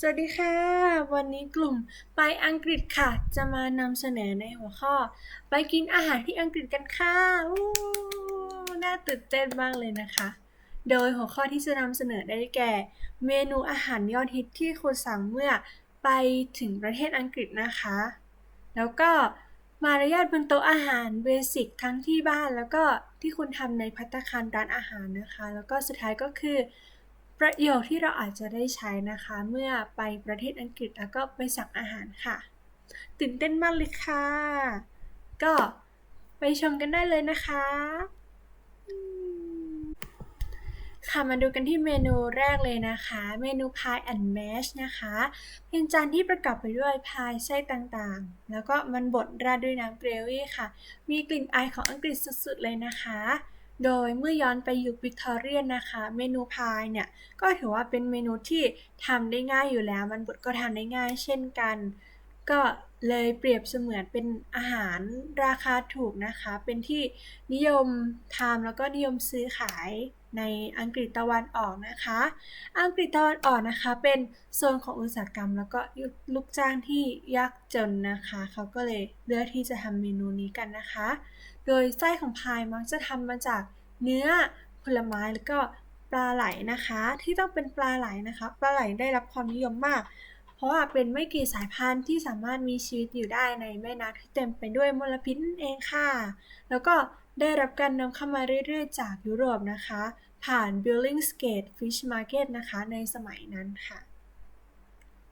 สวัสดีค่ะ วันนี้กลุ่มไปอังกฤษค่ะ จะมานำเสนอในหัวข้อ ไปกินอาหารที่อังกฤษกันค่ะน่าตื่นเต้นมากเลยนะคะ โดยหัวข้อที่จะนำเสนอได้แก่ เมนูอาหารยอดฮิตที่คุณสั่งเมื่อไปถึงประเทศอังกฤษนะคะ แล้วก็มารยาทบนโต๊ะอาหารเบสิกทั้งที่บ้านแล้วก็ที่คุณทำในภัตตคารร้านอาหารนะคะ แล้วก็สุดท้ายก็คือ ประโยคที่เราอาจจะได้ใช้นะคะ เมื่อไปประเทศอังกฤษแล้วก็ไปสั่งอาหารค่ะ ตื่นเต้นมากเลยค่ะ ก็ไปชมกันได้เลยนะคะ ค่ะมาดูกันที่เมนูแรกเลยนะคะ เมนูพายแอนด์แมชนะคะ เป็นจานที่ประกอบไปด้วยพายไส้ต่างๆ แล้วก็มันบดราดด้วยน้ำเกรวี่ค่ะ มีกลิ่นอายของอังกฤษสุดๆเลยนะคะ โดยเมื่อย้อนไปยุควิกตอเรียนนะคะ เมนูพายเนี่ย ก็ถือว่าเป็นเมนูที่ทำได้ง่ายอยู่แล้ว มันบดก็ทำได้ง่ายเช่นกัน ก็เลยเปรียบเสมือนเป็นอาหารราคาถูกนะคะ เป็นที่นิยมทำแล้วก็นิยมซื้อขายในอังกฤษตะวันออกนะคะ อังกฤษตะวันออกนะคะ เป็นโซนของอุตสาหกรรม แล้วก็ลูกจ้างที่ยากจนนะคะ เขาก็เลยเลือกที่จะทำเมนูนี้กันนะคะ โดยไส้ของพายมักจะทำมาจากเนื้อผลไม้แล้วก็ปลาไหลนะคะ ที่ต้องเป็นปลาไหลนะคะ ปลาไหลได้รับความนิยมมาก เพราะว่าเป็นไม่กี่สายพันธุ์ที่สามารถมีชีวิตอยู่ได้ในแม่น้ำที่เต็มไปด้วยมลพิษนั่นเองค่ะ แล้วก็ได้รับการนำเข้ามาเรื่อยๆ จากยุโรปนะคะ ผ่าน Billingsgate Fish Market นะคะในสมัยนั้นค่ะ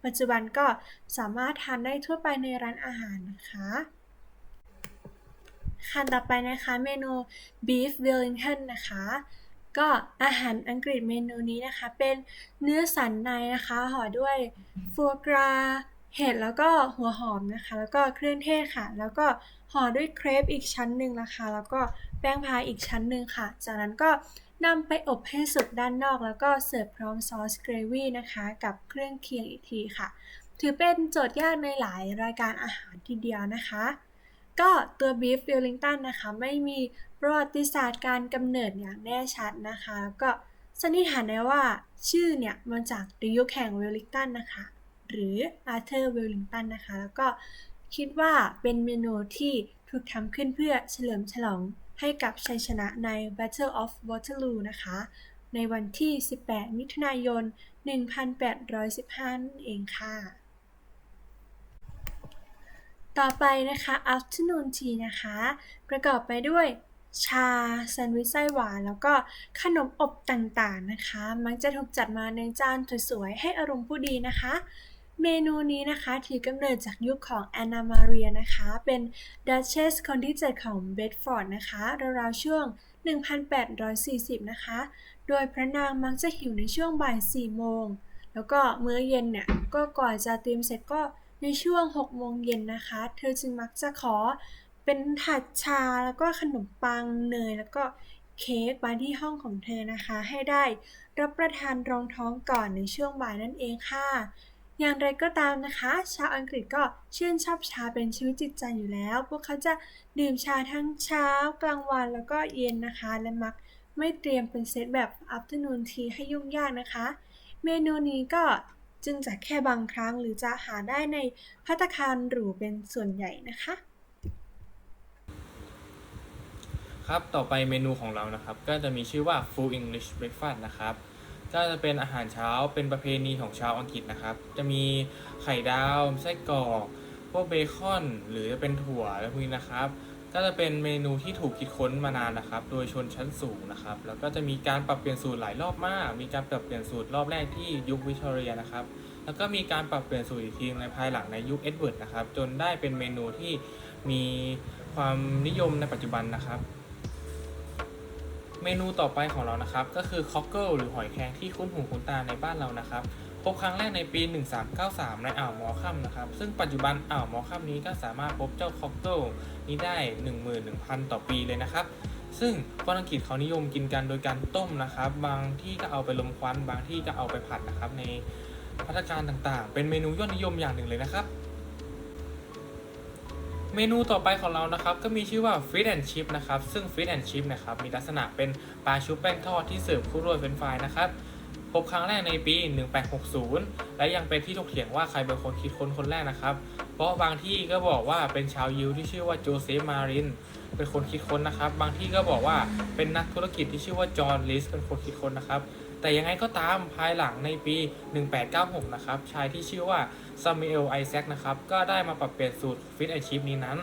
ปัจจุบันก็สามารถทานได้ทั่วไปในร้านอาหารนะคะ ค่ะต่อไปนะคะเมนู beef wellington นะคะ ก็อาหารอังกฤษเมนูนี้นะคะ เป็นเนื้อสันในนะคะห่อด้วยฟัวกราเห็ดแล้วก็หัวหอมนะคะ แล้วก็เครื่องเทศค่ะ แล้วก็ห่อด้วยเครปอีกชั้นหนึ่งนะคะ แล้วก็แป้งพายอีกชั้นหนึ่งค่ะ จากนั้นก็นำไปอบให้สุกด้านนอก แล้วก็เสิร์ฟพร้อมซอสเกรวี่นะคะ กับเครื่องเคียงอีกทีค่ะ ถือเป็นโจทย์ยากในหลายรายการอาหารทีเดียวนะคะ ก็ตัว Beef Wellington นะคะ ไม่มีประวัติศาสตร์การกำเนิดอย่างแน่ชัดนะคะ ก็สันนิษฐานได้ว่าชื่อเนี่ยมาจากในยุคแห่งเวลลิงตันนะคะ หรืออาร์เธอร์เวลลิงตันนะคะ แล้วก็คิดว่าเป็นเมนูที่ถูกทำขึ้นเพื่อเฉลิมฉลองให้กับชัยชนะใน Battle of Waterloo นะคะ ในวันที่ 18 มิถุนายน 1815นั่นเองค่ะ ต่อไปนะคะ afternoon tea นะคะ ประกอบไปด้วยชาแซนด์วิชไส้หวาน แล้วก็ขนมอบต่างๆนะคะ มักจะถูกจัดมาในจานสวยๆ ให้อารมณ์ผู้ดีนะคะ เมนูนี้นะคะถือกำเนิดจากยุคของแอนนามาเรียนะคะ เป็นดัชเชสคนที่ 7 ของเบดฟอร์ดนะคะราวๆช่วง 1840 นะคะ โดยพระนางมักจะหิวในช่วงบ่าย 4 โมง แล้วก็มื้อเย็นเนี่ยก็ก่อนจะเตรียมเสร็จก็ ในช่วง 6 โมงเย็นนะคะ เธอจึงมักจะขอเป็นถัดชาแล้วก็ขนมปังเนยแล้วก็เค้กมาที่ห้องของเธอนะคะ ให้ได้รับประทานรองท้องก่อนในช่วงบ่ายนั่นเองค่ะ อย่างไรก็ตามนะคะ ชาวอังกฤษก็ชื่นชอบชาเป็นชีวิตจิตใจอยู่แล้ว พวกเขาจะดื่มชาทั้งเช้ากลางวันแล้วก็เย็นนะคะ และมักไม่เตรียมเป็นเซตแบบ afternoon tea ให้ยุ่งยากนะคะ เมนูนี้ก็ จึงจะแค่บางครั้งหรือจะหาได้ในภัตคารหรูเป็นส่วนใหญ่นะคะ ครับต่อไปเมนูของเรานะครับ ก็จะมีชื่อว่า Full English Breakfast นะครับก็จะเป็นอาหารเช้าเป็นประเพณีของชาวอังกฤษนะครับ จะมีไข่ดาวไส้กรอกพวกเบคอน หรือจะเป็นถั่วและพวกนี้นะครับ ก็จะเป็นเมนูที่ถูกคิดค้นมานานนะครับ โดยชนชั้นสูงนะครับ แล้วก็จะมีการปรับเปลี่ยนสูตรหลายรอบมาก มีการปรับเปลี่ยนสูตรรอบแรกที่ยุควิกตอเรียนะครับ แล้วก็มีการปรับเปลี่ยนสูตรอีกทีในภายหลังในยุคเอ็ดเวิร์ดนะครับ จนได้เป็นเมนูที่มีความนิยมในปัจจุบันนะครับ เมนูต่อไปของเรานะครับ ก็คือคอกเกิลหรือหอยแครงที่คุ้นหูคุ้นตาในบ้านเรานะครับ พบครั้งแรกในปี 1393 ในอ่าวมอคัมนะครับ ซึ่งปัจจุบันอ่าวมอคัมนี้ก็สามารถพบเจ้าคอกเกิลนี้ได้ 11,000 ต่อปีเลยนะครับ ซึ่งฝรั่งกิษเขานิยมกินกันโดยการต้มนะครับ บางที่ก็เอาไปลมควัน บางที่ก็เอาไปผัดนะครับ ในพัตตารต่างๆ เป็นเมนูยอดนิยมอย่างหนึ่งเลยนะครับ เมนูต่อไปของเรานะครับ ก็มีชื่อว่า Fish and Chip นะครับ ซึ่ง Fish and Chip นะครับ มีลักษณะเป็นปลาชุบแป้งทอดที่เสิร์ฟคู่ด้วยเฟรนฟรายนะครับ พบครั้งแรกในปี 1860 และยังเป็นที่ถกเถียงว่าใครเป็นคนคิดค้นคนแรกนะครับ เพราะบางที่ก็บอกว่าเป็นชาวยิวที่ชื่อว่าโจเซฟมารินเป็นคนคิดค้นนะครับ บางที่ก็บอกว่าเป็นนักธุรกิจที่ชื่อว่าจอห์นลิสเป็นคนคิดค้นนะครับ แต่ยังไงก็ตามภายหลังในปี 1896 นะครับ ชายที่ชื่อว่าซามูเอลไอแซคนะครับ ก็ได้มาปรับเปลี่ยนสูตรฟิตแอนชิพนี้นั้น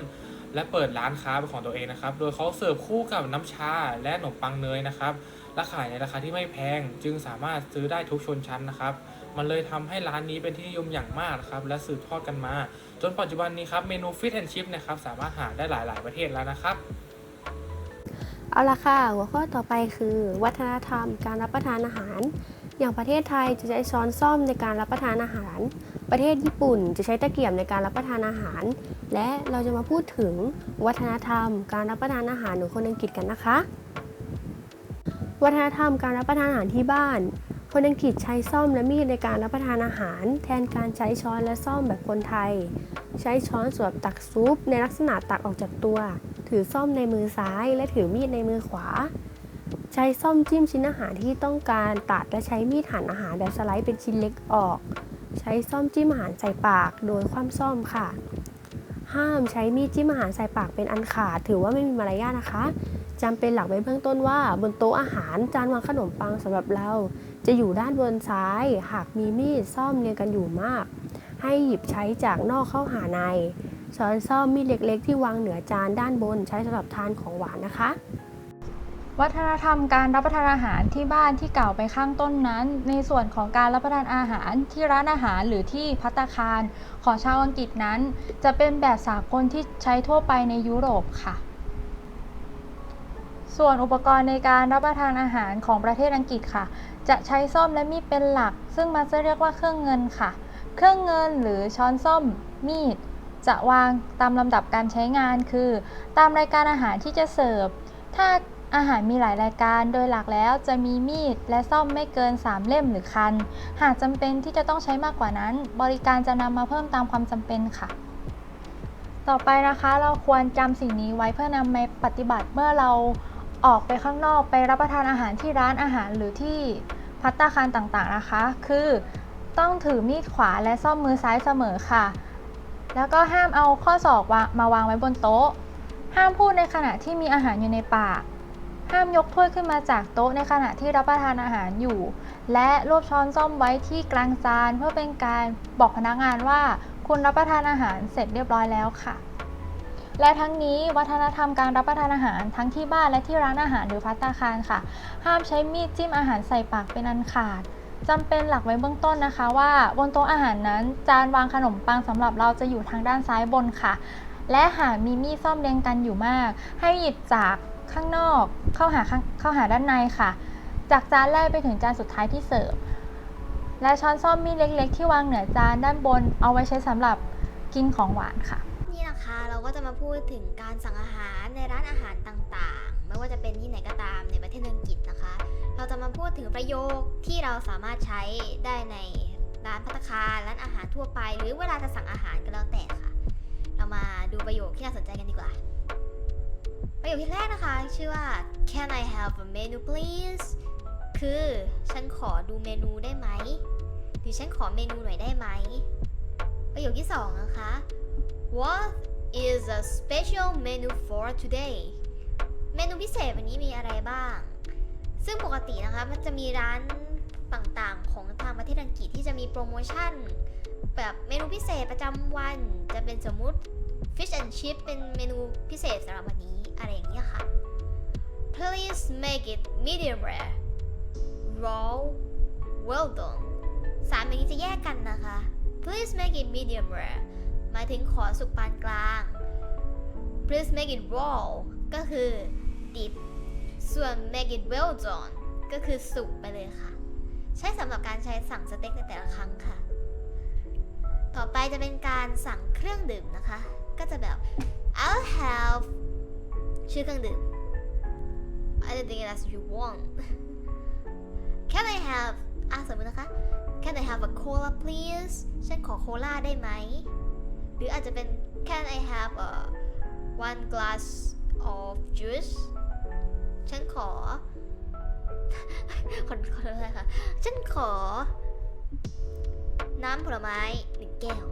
และเปิดร้านค้าเป็นของตัวเองนะครับ โดยเขาเสิร์ฟคู่กับน้ำชาและขนมปังเนยนะครับ และขายในราคาที่ไม่แพงจึงสามารถซื้อได้ทุกชนชั้นนะครับ มันเลยทำให้ร้านนี้เป็นที่นิยมอย่างมากนะครับและสืบทอดกันมา จนปัจจุบันนี้ครับเมนูฟิตแอนชิพนะครับสามารถหาได้หลาย ๆ ประเทศแล้วนะครับเอาละค่ะ หัวข้อต่อไปคือ วัฒนธรรมการรับประทานอาหาร อย่างประเทศไทยจะใช้ช้อนซ่อมในการรับประทานอาหาร ประเทศญี่ปุ่นจะใช้ตะเกียบในการรับประทานอาหาร และเราจะมาพูดถึงวัฒนธรรม การรับประทานอาหารของคนอังกฤษกันนะคะ วัฒนธรรมการรับประทานอาหารที่บ้าน คนอังกฤษใช้ซ่อมและมีดในการรับประทานอาหาร แทนการใช้ช้อนและซ่อมแบบคนไทย ใช้ช้อนสำหรับตักซุปในลักษณะตักออกจากตัว ถือซ่อมในมือซ้าย และถือมีดในมือขวา ใช้ซ่อมจิ้มชิ้นอาหารที่ต้องการตัดและใช้มีดหั่นอาหารแบบสไลด์เป็นชิ้นเล็กออก ใช้ซ่อมจิ้มอาหารใส่ปากโดยคว่ำซ่อมค่ะ ห้ามใช้มีดจิ้มอาหารใส่ปากเป็นอันขาด ถือว่าไม่มีมารยาทนะคะจำเป็นหลักไว้เบื้องต้นว่า บนโต๊ะอาหารจานวางขนมปังสำหรับเรา จะอยู่ด้านบนซ้าย หากมีมีดซ่อมเรียงกันอยู่มาก ให้หยิบใช้จากนอกเข้าหาในช้อนซ่อมมีดเล็ก ๆ ที่วางเหนือจานด้านบนใช้สำหรับทานของหวานนะคะ วัฒนธรรมการรับประทานอาหารที่บ้านที่กล่าวไปข้างต้นนั้น ในส่วนของการรับประทานอาหารที่ร้านอาหารหรือที่พัตคาร ของชาวอังกฤษนั้น จะเป็นแบบสากลที่ใช้ทั่วไปในยุโรปค่ะ ส่วนอุปกรณ์ในการรับประทานอาหารของประเทศอังกฤษค่ะ จะใช้ซ่อมและมีดเป็นหลัก ซึ่งมันจะเรียกว่าเครื่องเงินค่ะ เครื่องเงินหรือช้อนส้อมมีด จะวางตามลำดับการใช้งานคือ ตามรายการอาหารที่จะเสิร์ฟ ถ้า อาหารมีหลายรายการ โดยหลักแล้วจะมีมีดและซ่อมไม่เกิน 3 เล่มหรือคัน หากจำเป็นที่จะต้องใช้มากกว่านั้น บริการจะนำมาเพิ่มตามความจำเป็นค่ะ ต่อไปนะคะเราควรจำสิ่งนี้ไว้เพื่อนำไปปฏิบัติเมื่อเราออกไปข้างนอกไปรับประทานอาหารที่ร้านอาหารหรือที่พัตตาคารต่างๆนะคะ คือต้องถือมีดขวาและซ่อมมือซ้ายเสมอค่ะ แล้วก็ห้ามเอาข้อศอกมาวางไว้บนโต๊ะ ห้ามพูดในขณะที่มีอาหารอยู่ในปาก ห้ามยกถ้วยขึ้นมาจากโต๊ะในขณะที่รับประทานอาหารอยู่ และรวบช้อนส้อมไว้ที่กลางจานเพื่อเป็นการบอกพนักงานว่า คุณรับประทานอาหารเสร็จเรียบร้อยแล้วค่ะ และทั้งนี้วัฒนธรรมการรับประทานอาหารทั้งที่บ้านและที่ร้านอาหารหรือภัตตาคารค่ะ ห้ามใช้มีดจิ้มอาหารใส่ปากเป็นอันขาดจำเป็นหลักไว้เบื้องต้นนะคะว่าบนโต๊ะอาหารนั้นจานวางขนมปังสำหรับเราจะอยู่ทางด้านซ้ายบนค่ะ และหากมีมีดซ่อมเรียงกันอยู่มาก ให้หยิบจาก ข้างนอกเข้าหาเข้าหาด้านในค่ะ จากจานแรกไปถึงจานสุดท้ายที่เสิร์ฟและช้อนซ่อมมีดเล็ก ๆ ที่วางเหนือจานด้านบน เอาไว้ใช้สำหรับกินของหวานค่ะ นี่นะคะเราก็จะมาพูดถึงการสั่งอาหารในร้านอาหารต่างๆ ไม่ว่าจะเป็นที่ไหนก็ตามในประเทศอังกฤษนะคะ เราจะมาพูดถึงประโยคที่เราสามารถใช้ได้ในร้านภัตคารร้านอาหารทั่วไป หรือเวลาจะสั่งอาหารก็แล้วแต่ค่ะ เรามาดูประโยคที่น่าสนใจกันดีกว่า ประโยคที่แรกนะคะ ชื่อว่า Can I have a menu please คือฉันขอดูเมนูได้ไหม หรือฉันขอเมนูหน่อยได้ไหม ประโยคที่สองนะคะ What is a special menu for today เมนูพิเศษวันนี้มีอะไรบ้าง ซึ่งปกตินะคะมันจะมีร้านต่างๆ ของทางประเทศอังกฤษที่จะมีโปรโมชั่น แบบเมนูพิเศษประจำวันจะเป็นสมมุติ fish and chip เป็นเมนูพิเศษสำหรับวันนี้ อะไรอย่างเงี้ยค่ะ Please make it medium rare raw well done สามอย่างนี้จะแยกกันนะคะ Please make it medium rare หมายถึงขอสุกปานกลาง please make it raw ก็คือดิบ ส่วน make it well done ก็คือสุกไปเลยค่ะ ใช้สำหรับการใช้สั่งสเต็กในแต่ละครั้งค่ะ ต่อไปจะเป็นการสั่งเครื่องดื่มนะคะ ก็จะแบบ I'll have ชื่อเครื่องดื่ม anything else you want Can I have อะสมมตินะคะ Can I have a cola please ฉันขอโคลาได้ไหม หรืออาจจะเป็น Can I have a one glass of juice ฉันขอคนคนอะไรค่ะ ฉันขอ น้ำผลไม้หนึ่งแก้ว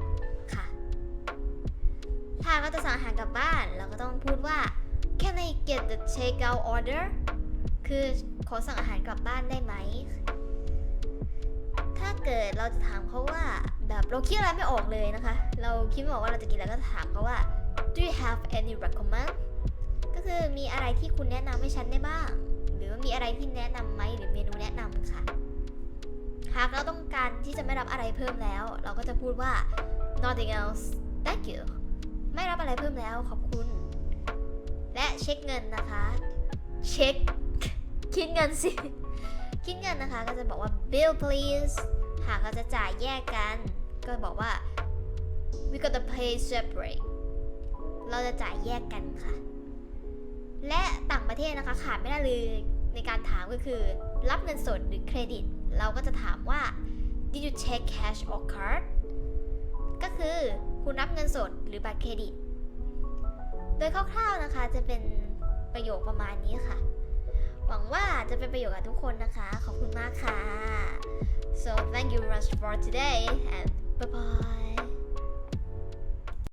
ถ้าเราจะสั่งอาหารกลับบ้าน เราก็ต้องพูดว่า Can I get the takeout order คือขอสั่งอาหารกลับบ้านได้ไหม ถ้าเกิดเราจะถามเขาว่าแบบเราคิดอะไรไม่ออกเลยนะคะ เราคิดไม่ออกว่าเราจะกินอะไรก็ถามเขาว่า Do you have any recommend ก็คือมีอะไรที่คุณแนะนำให้ฉันได้บ้าง หรือว่ามีอะไรที่แนะนำไหมหรือเมนูแนะนำค่ะ หากเราต้องการที่จะไม่รับอะไรเพิ่มแล้ว เราก็จะพูดว่า nothing else thank you ไม่รับอะไรเพิ่มแล้วขอบคุณ และเช็คเงินนะคะ เช็ค คิดเงินสิ คิดเงินนะคะก็จะบอกว่า bill please หากเราจะจ่ายแยกกัน ก็บอกว่า we gotta pay separate เราจะจ่ายแยกกันค่ะ และต่างประเทศนะคะขาดไม่ได้เลยในการถามก็คือ รับเงินสดหรือเครดิต เราก็จะถามว่า did you take cash or card ก็คือคุณรับเงินสดหรือบัตรเครดิต โดยคร่าวๆนะคะจะเป็นประโยคประมาณนี้ค่ะ หวังว่าจะเป็นประโยชน์กับทุกคนนะคะ ขอบคุณมากค่ะ so thank you very much for today and bye bye